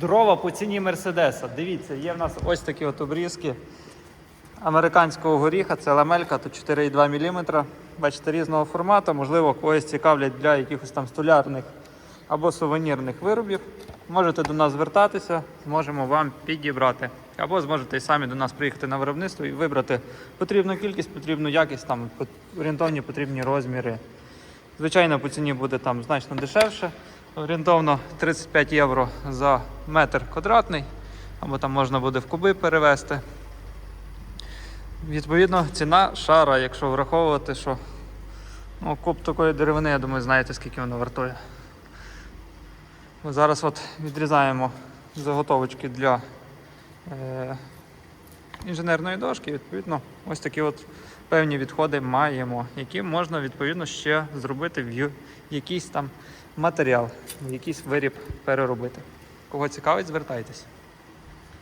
Дрова по ціні Мерседеса. Дивіться, є в нас ось такі от обрізки американського горіха, це ламелька, тут 4,2 мм. Бачите, різного формату, можливо, когось цікавлять для якихось там столярних або сувенірних виробів. Можете до нас звертатися, зможемо вам підібрати. Або зможете і самі до нас приїхати на виробництво і вибрати потрібну кількість, потрібну якість, там орієнтовні потрібні розміри. Звичайно, по ціні буде там значно дешевше. Орієнтовно 35 євро за метр квадратний, або там можна буде в куби перевести. Відповідно, ціна шара, якщо враховувати, що ну, куб такої деревини, я думаю, знаєте, скільки воно вартує. Ми зараз от відрізаємо заготовочки для е, інженерної дошки. Відповідно, ось такі от певні відходи маємо, які можна відповідно ще зробити в якийсь там матеріал, в якийсь виріб переробити. Кого цікавить, звертайтесь.